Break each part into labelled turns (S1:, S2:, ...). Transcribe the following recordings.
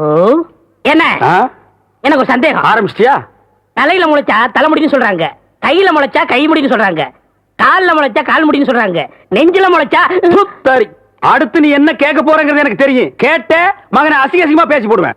S1: ஓ? என்ன? எனக்கு ஒரு சந்தேகம்.
S2: ஆரம்பிச்சிட்டியா?
S1: தலையில முளைச்சா தலைமுடின்னு சொல்றாங்க. கையில முளைச்சா கை முடின்னு சொல்றாங்க. கால்ல முளைச்சா கால் முடின்னு சொல்றாங்க. நெஞ்சில முளைச்சா
S2: சரி அடுத்து நீ என்ன கேட்க போறங்கிறது எனக்கு தெரியும். கேட்ட மகனை அசிங்க அசிங்கமா பேசி போடுவேன்.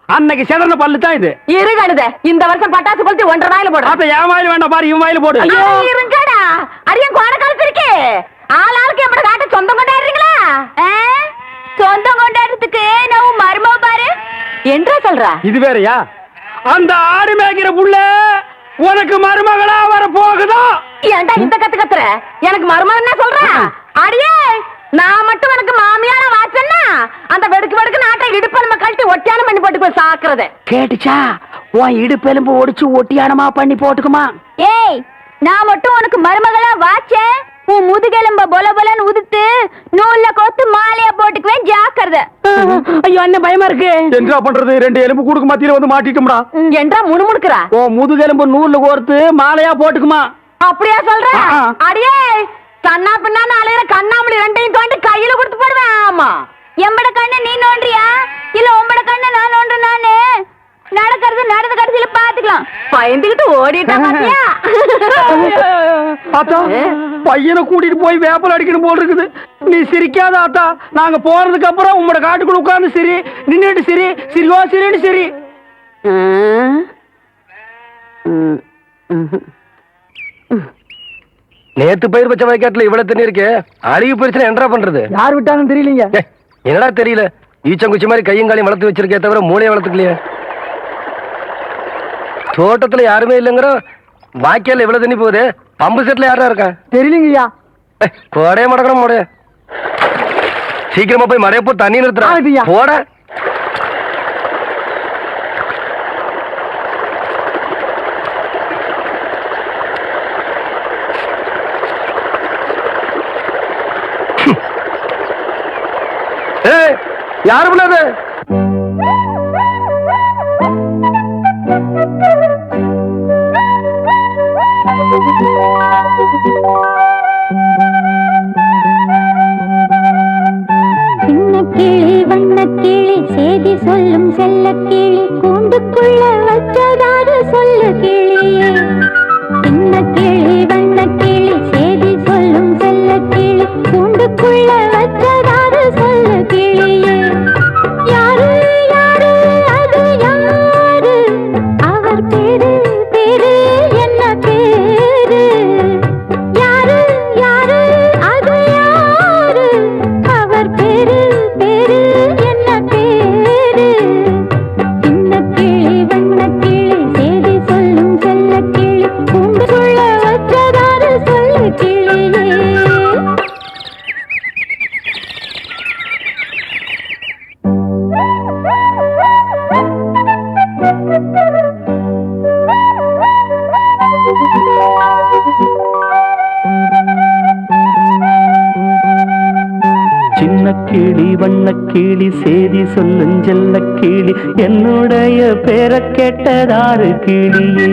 S2: அன்னைக்கு செதறன பல்லு தான் இது.
S1: இரு கழுத இந்த வருஷம் பட்டாசு கொளுத்தி ஒன்றரை வாயில போடுறேன்
S2: ஆத்தா என் வாயில வேண்டாம் பாரு இவன் வாயில போடு.
S1: ஐயோ. இருங்கடா. அரியன் கோண காலத்து இருக்கு ஆள் ஆளுக்கு எப்படி காட்ட சொந்தம் கொண்டாடுறீங்களா சொந்தம் கொண்டாடுறதுக்கு நான் மருமவ பாரு. என்றா சொல்றா?
S2: இது வேறயா? அந்த ஆடு மேய்க்கிற புள்ள உனக்கு மருமகளா வர போகுதா
S1: ஏன்டா இந்த கத்து கத்துற? எனக்கு மருமகன் என்ன சொல்ற? அடியே. நான் மட்டும் உனக்கு மாமியார வாச்சன்னா அந்த வெடுக்கு வெடுக்கு நாட்டை இடுப்ப நம்ம கழட்டி ஒட்டியான பண்ணி போட்டுக்கோ சாக்குறது.
S2: கேட்டுச்சா? உன் இடுப்பெலும்பு ஒடிச்சு ஒட்டியானமா பண்ணி போட்டுக்குமா?
S3: ஏய் நான் மட்டும் உனக்கு மருமகளா வாச்சேன் உன் முதுகெலும்ப பொல பொலன்னு உதுத்து நூல்ல கோத்து மாலையா போட்டுக்குவேன் ஜாக்கிரதை.
S1: ஐயோ அண்ணன் பயமா இருக்கு.
S2: என்ன பண்றது ரெண்டு எலும்பு கூடுக்கு மத்தியில வந்து மாட்டிட்டோம்டா
S1: என்றா முணுமுணுக்குறா?
S2: ஓ முதுகெலும்பு நூல்ல கோர்த்து மாலையா போட்டுக்குமா?
S1: அப்படியா சொல்ற. அடியே கண்ணா பின்னான்னு அலையிற கண்ணாமூலி ரெண்டையும் தோண்டி கையில கொடுத்து போடுவேன் ஆமா.
S3: எம்பட கண்ணு நீ நோண்டுறியா இல்ல உம்பட கண்ணு நான் நோண்டு நானு நடக்கிறது நடந்த கடைசியில பாத்துக்கலாம்.
S1: பயந்துகிட்டு ஓடிட்டா பாத்தியா?
S2: ஆத்தா பையனை கூட்டிட்டு போய் வேப்பல் அடிக்கணும் போல் இருக்குது. நீ சிரிக்காத ஆத்தா. நாங்க போறதுக்கு அப்புறம் உங்களோட காட்டுக்குள்ள உட்கார்ந்து சிரி. நின்னுட்டு சிரி. சிரிவா சிரின்னு சிரி.
S4: நேத்து பயிர் பச்சை வயக்காட்டுல இவ்வளவு தண்ணி இருக்கு அழுகி போயிருச்சுன்னா என்னடா பண்றது?
S2: யார் விட்டாங்கன்னு தெரியலீங்க.
S4: என்னடா தெரியல? ஈச்சங்குச்சி மாதிரி கையும் காலையும் வளர்த்து வச்சிருக்கே தவிர மூளையை வளர்த்துக்கலையே. தோட்டத்துல யாருமே இல்லைங்கிற வாய்க்கால இவ்வளவு தண்ணி போகுது பம்பு செட்ல யாரா இருக்கா?
S2: தெரியலீங்கய்யா.
S4: கோடைய மடக்கணும் மோடைய சீக்கிரமா போய் மழைய போ தண்ணி
S2: ஆகுதுய்யா.
S4: நிறுத்துறா போட. யாரு பிள்ளாது
S3: சின்ன கிளி வண்ண கிளி செய்தி சொல்லும் செல்ல கிளி கூண்டுக்குள்ள வச்சதா? கிளி
S5: சேதி சொல்லும் செல்ல கிளி என்னுடைய பேரை கேட்டதாறு கிளியே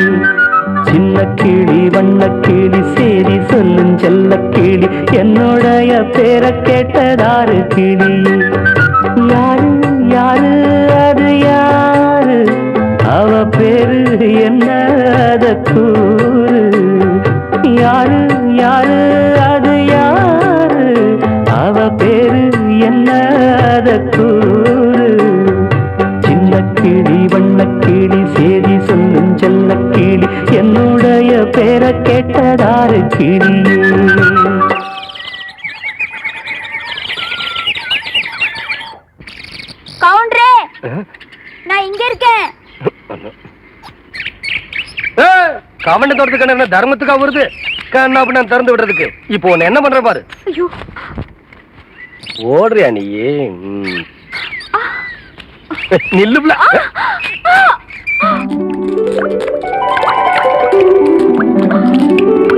S5: சின்ன கிளி வண்ண கிளி சேதி சொல்லும் செல்ல கிளி என்னுடைய பேரை கேட்டதாறு கிளியே யாரு யாரு அது யாரு? அவ பேரு என்ன அத கூறு. யாரு யாரு
S6: கிளியே
S7: கவுண்டரே நான் இங்க இருக்கேன்.
S4: கவண்ட தோட்டத்துக்கு என்ன தர்மத்துக்கா வருது? கண்ணா நான் திறந்து விடுறதுக்கு. இப்போ உன்னை என்ன பண்ற பாரு?
S7: ஐயோ.
S4: ஓடுறியா ம். நில்லுப்ல
S7: கவுண்டரே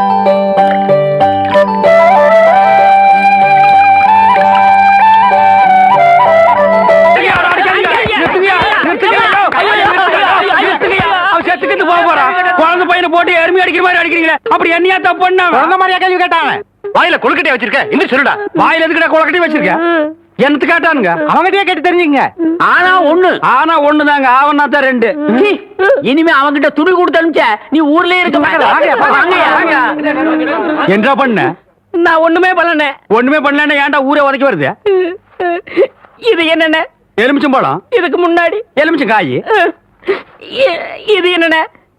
S2: போட்டு எருமை அடிக்கிற மாதிரி அடிக்கிறீங்களே? அப்படி என்னையா தப்பு பண்ண? குழந்தை மாதிரியா கேள்வி கேட்டாங்க
S4: வாயில கொழுக்கட்டையா வச்சிருக்க. இந்த சொல்லுடா.
S2: வாயில எதுக்குடா குளக்கட்டி வச்சிருக்க? என்னத்து கேட்டானுங்க? அவங்ககிட்டயே கேட்டு தெரிஞ்சுங்க. ஆனா ஒண்ணு. ஆனா ஒண்ணுதாங்க. ஆவனா தான் ரெண்டு. இனிமே அவங்கிட்ட துணி கொடுத்து அனுப்பிச்ச நீ ஊர்லயே இருக்க என்ன பண்ண?
S1: நான் ஒண்ணுமே பண்ணல.
S2: ஒண்ணுமே பண்ணலன்னா ஏன்டா ஊரே உதைக்க வருது?
S1: இது என்னென்ன?
S2: எலுமிச்சம்பழம்?
S1: இதுக்கு முன்னாடி.
S2: எலுமிச்சம் காய்
S1: இது என்னென்ன?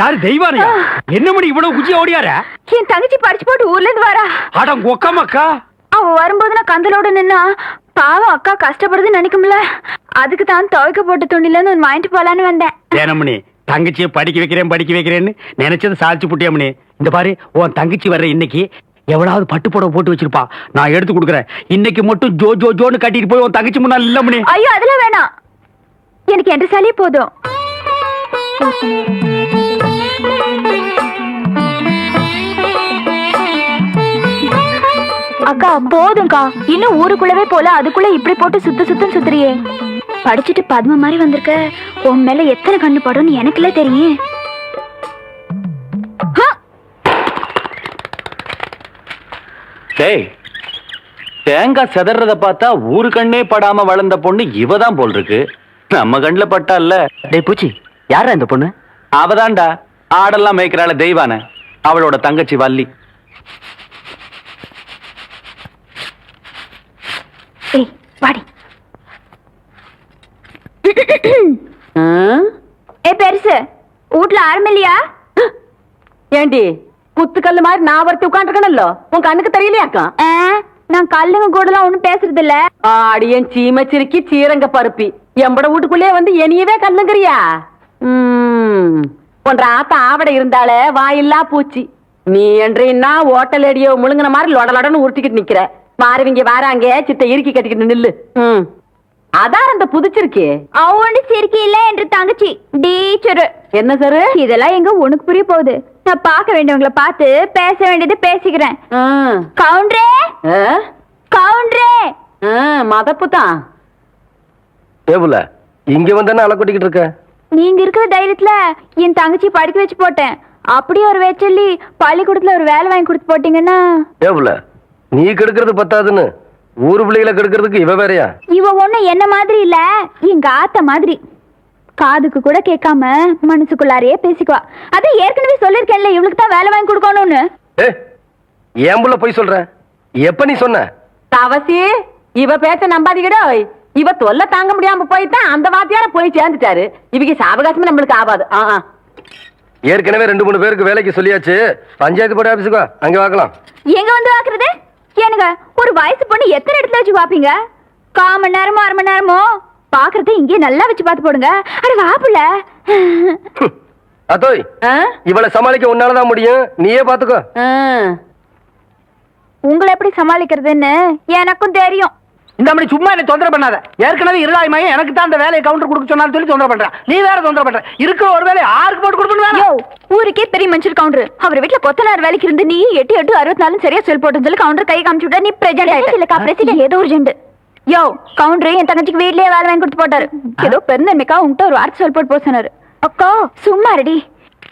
S2: யாரு தெய்வானையா? என்ன மணி இவ்வளவு குச்சி ஓடியார?
S7: என் தங்கச்சி படிச்சு போட்டு ஊர்ல இருந்து வரா.
S2: அட கொக்கமக்கா
S7: அவ வரும்போது நான் கந்தலோட நின்னா பாவம் அக்கா கஷ்டப்படுதுன்னு நினைக்கும்ல. அதுக்கு தான் துவைக்க போட்ட துணில இருந்து வாங்கிட்டு போலான்னு வந்தேன்.
S2: தேனமணி தங்கச்சியை படிக்க வைக்கிறேன் படிக்க வைக்கிறேன்னு நினைச்சது சாதிச்சு புட்டியாமணி. இந்த பாரு உன் தங்கச்சி வர்ற இன்னைக்கு எவ்வளவு பட்டு புடவை போட்டு வச்சிருப்பா. நான் எடுத்து கொடுக்குறேன். இன்னைக்கு மட்டும் ஜோ ஜோ ஜோன்னு கட்டிட்டு போய் உன் தங்கச்சி முன்னாள் இல்ல மணி.
S7: ஐயோ அதெல்லாம் வேணாம். எனக்கு என்ற சாலியே போதும். அக்கா போதும்க்கா. இன்னும் ஊருக்குள்ளவே போல அதுக்குள்ள இப்படி போட்டு சுத்து சுத்தம் சுத்துறியே. படிச்சுட்டு பத்ம மாதிரி வந்திருக்க. உன் மேல எத்தனை கண்ணு படும்னு எனக்குல தெரியும்!
S6: டேய் தேங்காய் செதறத பார்த்தா ஊரு கண்ணே படாம வளர்ந்த பொண்ணு இவ தான் போல் இருக்கு. நம்ம கண்ணுல பட்டா இல்ல
S2: டேய் பூச்சி. யாரா இந்த பொண்ணு?
S6: அவதான்டா. ஆடெல்லாம் மேய்க்கிறாள தெய்வான. அவளோட தங்கச்சி வள்ளி.
S7: வாடி. ஏ பெருசு. வீட்ல ஆரம்பில்லையா
S1: ஏண்டி குத்துக்கல்லு மாதிரி நான் ஒருத்தி உட்காந்துருக்கணும்ல உன் கண்ணுக்கு தெரியலையாக்கா?
S7: ஆ, நான் கல்லுங்க கூடலாம் ஒண்ணும் பேசுறது இல்ல
S1: ஆடியன் சீமச்சிருக்கி சீரங்க பருப்பி. எம்பட வீட்டுக்குள்ளே வந்து எனியவே கல்லுங்கிறியா? ம், உன்ற ஆத்த ஆவட இருந்தாலே வாயில்லா பூச்சி. நீ என்றீன்னா ஓட்டல் அடியோ முழுங்கின மாதிரி லொடலொடன்னு உருட்டிக்கிட்டு நிக்கிற. மாறுவிங்க வாராங்க சித்த இறுக்கி கட்டிக்கிட்டு நில்லு. ம். அதான் அந்த புதிச்சிருக்கே.
S7: அவனு சிரிக்கி இல்ல என்று தங்கச்சி. டீச்சரு
S1: என்ன சார்?
S7: இதெல்லாம் எங்க உனக்கு புரிய போகுது. நான் பார்க்க வேண்டியவங்கள பார்த்து பேச வேண்டியது பேசிக்கிறேன். கவுண்டரே? கவுண்டரே?
S1: மதப்பு தான்.
S4: டேபுல இங்க வந்தானே அலை கொட்டிக்கிட்டு இருக்க?
S7: நீங்க இருக்கிற தைரியத்துல என் தங்கச்சி படிக்க வச்சு போட்டேன். அப்படியே ஒரு வேச்சொல்லி பள்ளிக்கூடத்துல ஒரு வேலை வாங்கி கொடுத்து போட்டீங்கன்னா?
S4: டேபுல நீ கெடுக்கிறது பத்தாதுன்னு ஊரு பிள்ளைகளை கெடுக்கிறதுக்கு இவ வேறயா?
S7: இவ ஒண்ணு என்ன மாதிரி இல்ல எங்க ஆத்த மாதிரி. காதுக்கு கூட கேட்காம மனசுக்குள்ளாரையே பேசிக்குவா. அதான் ஏற்கனவே சொல்லிருக்கேன்ல இவளுக்கு தான் வேலை வாங்கி கொடுக்கணும்னு.
S4: ஏன் புள்ள போய் சொல்ற? எப்ப நீ சொன்ன?
S1: தவசி இவ பேச்ச நம்பாதீங்கடோ. இவ தொல்லை தாங்க முடியாம போயிட்டான் அந்த வாத்தியார போய் சேர்ந்துட்டாரு. இவங்க சாவகாசமே நம்மளுக்கு ஆகாது.
S4: ஏற்கனவே ரெண்டு மூணு பேருக்கு வேலைக்கு சொல்லியாச்சு. பஞ்சாயத்து போர்டு ஆபீஸுக்கு அங்க பார்க்கலாம்
S7: எங்க வந்து பாக்குறது ஏனுங்க ஒரு வயசு பொண்ணு எத்தனை இடத்துல வச்சு பாப்பீங்க கால் மணி நேரமோ அரை மணி நேரமோ? பாக்குறத இங்கே நல்லா வச்சு பார்த்து போடுங்க. அட வாப்புல.
S4: அத்தோய்? இவளை சமாளிக்க உன்னாலதான் முடியும். நீயே பாத்துக்கோ.
S7: உங்களை எப்படி சமாளிக்கிறதுன்னு எனக்கும் தெரியும்.
S8: இந்த மாதிரி சும்மா என்ன தொந்தரவு பண்ணாத. ஏற்கனவே இருளாய்மையும் எனக்கு தான் அந்த வேலையை கவுண்டர் கொடுக்க சொன்னாலும் சொல்லி தொந்தரவு பண்றான் நீ வேற தொந்தரவு பண்ற. இருக்கிற ஒரு வேலையை ஆருக்கு போட்டு கொடுக்கணும்
S7: யோ ஊருக்கே பெரிய மனுஷர் கவுண்டர் அவர் வீட்ல கொத்தனார் வேலைக்கு இருந்து நீ எட்டு எட்டு அறுபத்தி நாலு சரியா செல் போட்டு சொல்லி கவுண்டர் கை காமிச்சு விட்டா நீ பிரஜென்ட் ஆயிட்ட. இல்லக்கா பிரசிடென்ட் ஏதோ ஒரு ஜெண்டு யோ கவுண்டர் என் தங்கச்சிக்கு வீட்லயே வேலை வாங்கி கொடுத்து போட்டாரு? ஏதோ பெருந்தன்மைக்கா உன்கிட்ட ஒரு வார்த்தை சொல் போட்டு போக சொன்னாரு அக்கா. சும்மா ரெடி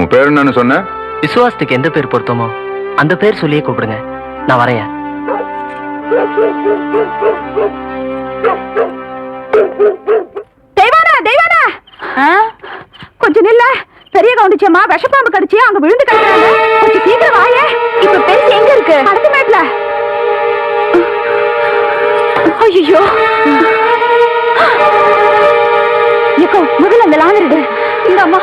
S9: உன் பேர் என்னன்னு சொன்ன?
S10: விசுவாசத்துக்கு எந்த பேர் பொருத்தமோ அந்த பேர் சொல்லியே கூப்பிடுங்க. நான் வரையா
S7: தெய்வானா தெய்வானா? கொஞ்சம் நில்ல. பெரிய கவுண்டிச்சம்மா விஷப்பாம்பு கடிச்சு அங்க விழுந்து கிடக்குறாங்க. கொஞ்சம் சீக்கிரம் வாயே. இப்ப பெருசு எங்க இருக்கு? அடுத்த மேட்ல. ஐயோ எக்கோ முதல்ல அந்த லாந்தரிடு இந்த அம்மா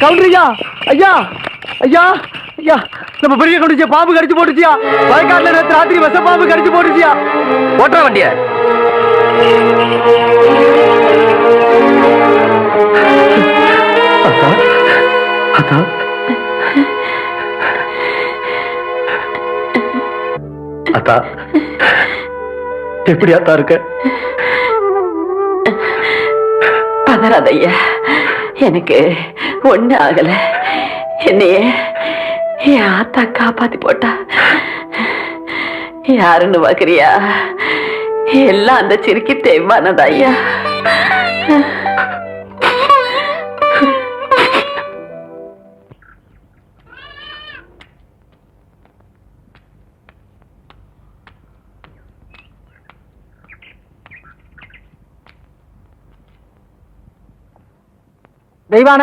S8: கவுண்டர் ஐயா ஐயா ஐயா நம்ம பெரிய கவுண்டிச்சியா பாம்பு கடிச்சு போட்டுச்சியா? வயக்காட்டுல நேத்து ராத்திரி விஷ பாம்பு கடிச்சு போட்டுச்சியா?
S4: ஓட்டுற வண்டிய.
S8: அத்தா எப்படி அத்தா இருக்க?
S11: பதறாதையா
S1: எனக்கு ஒண்ணு ஆகல. என்னைய என் ஆத்தா காப்பாத்தி போட்டா. யாருன்னு பாக்குறியா? எல்லாம் அந்த சிறுக்கி தேய்மானதா ஐயா?
S2: தெய்வான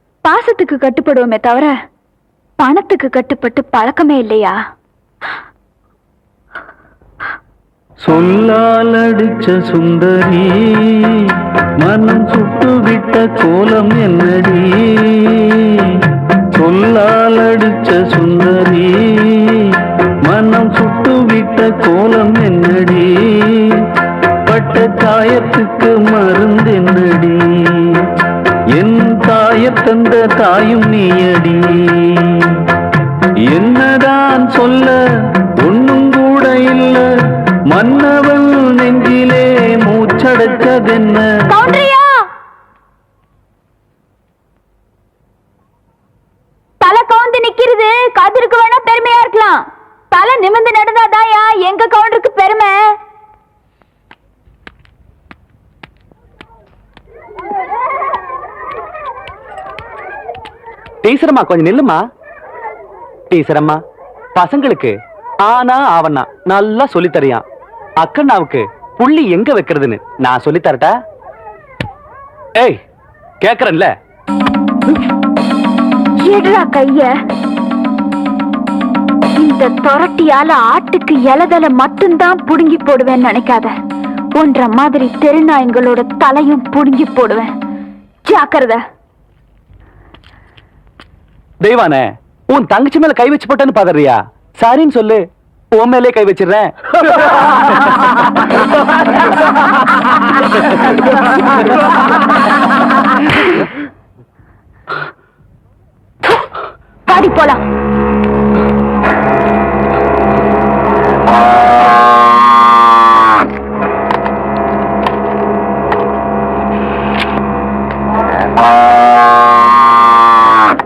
S7: பாசத்துக்கு கட்டுப்படுவோமே தவிர பணத்துக்கு கட்டுப்பட்டு பழக்கமே இல்லையா?
S5: சொல்லால் அடிச்ச சுந்தரி மனம் சுட்டுவிட்ட கோலம் என்னடி? சொல்லால் அடிச்ச சுந்தரி மனம் சுட்டுவிட்ட கோலம் என்னடி? பட்ட காயத்துக்கு தாயும் நீயடி
S2: டீச்சரம்மா கொஞ்சம் நில்லுமா டீச்சரம்மா பசங்களுக்கு ஆனா ஆவண்ணா நல்லா சொல்லித்தரியான் அக்கண்ணாவுக்கு புள்ளி எங்க வைக்கிறதுன்னு நான் சொல்லித்தரட்டா? ஏய் கேக்குறேன்ல.
S7: எடுறா கைய. இந்த தொரட்டியால ஆட்டுக்கு இலதல மட்டும்தான் புடுங்கி போடுவேன்னு நினைக்காத. ஒன்ற மாதிரி தெருநாயங்களோட தலையும் புடுங்கி போடுவேன். ஜாக்கிரதை.
S2: தெய்வானே உன் தங்கச்சி மேல கை வச்சு போட்டேன்னு பாதறியா சாரின்னு சொல்லு. உன் மேலே கை வச்சிடுறேன்.
S7: பாடி போலாம்.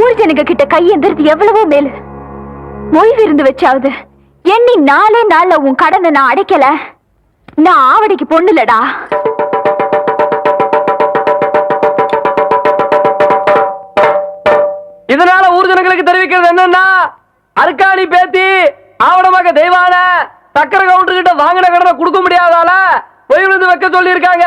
S7: ஊர் ஜனங்க கிட்ட கையெந்திரது எவ்வளவோ மேலு. மொய் விருந்து வச்சாவது எண்ணி நாலே நாள்ல உன் கடனை நான் அடைக்கல. நான் ஆவடிக்கு பொண்ணுலடா.
S2: இதனால ஊர் ஜனங்களுக்கு தெரிவிக்கிறது என்னன்னா அருக்காணி பேத்தி ஆவணமாக தெய்வான சக்கர கவுண்டர் கிட்ட வாங்கின கடனை கொடுக்க முடியாதால பொய் விழுந்து வைக்க சொல்லி இருக்காங்க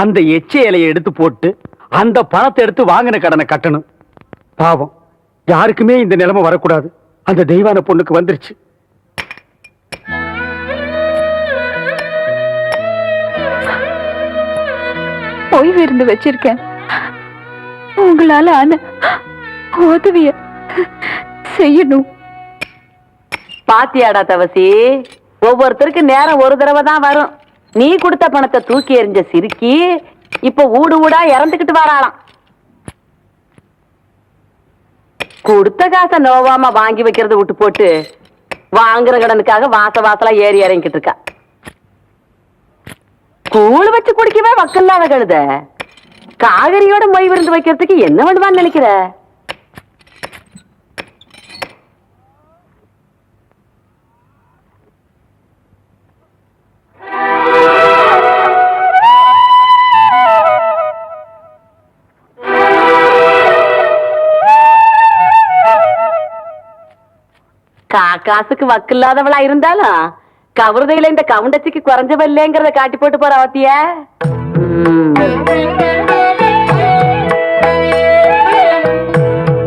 S2: அந்த எச்ச இலையை எடுத்து போட்டு அந்த பணத்தை எடுத்து வாங்கின கடனை கட்டணும். பாவம். யாருக்குமே இந்த நிலைமை வரக்கூடாது. அந்த தெய்வான பொண்ணுக்கு வந்துருச்சு.
S7: ஓய்வு இருந்து வச்சிருக்கேன். உங்களால ஆன உதவிய செய்யணும்.
S1: பாத்தியாடா தவசி. ஒவ்வொருத்தருக்கு நேரம் ஒரு தடவை தான் வரும். நீ கொடுத்த பணத்தை தூக்கி எறிஞ்ச சிரிக்கி இப்ப ஊடு ஊடா இறந்துகிட்டு வராளாம். கொடுத்த காசை நோவாம வாங்கி வைக்கிறத விட்டு போட்டு வாங்குற கடனுக்காக வாச வாசலா ஏறி இறங்கிட்டு இருக்கா. கூழ் வச்சு குடிக்கவே வக்கல்லாத கழுத. காகரியோட மொய் விருந்து வைக்கிறதுக்கு என்ன பண்ணுவான்னு நினைக்கிற? காசுக்கு வக்கில்லாதவளா இருந்தாலும் கவுரதையில இந்த கவுண்டச்சிக்கு குறைஞ்சவல்லேங்கிறத காட்டி போட்டு போற அவத்திய.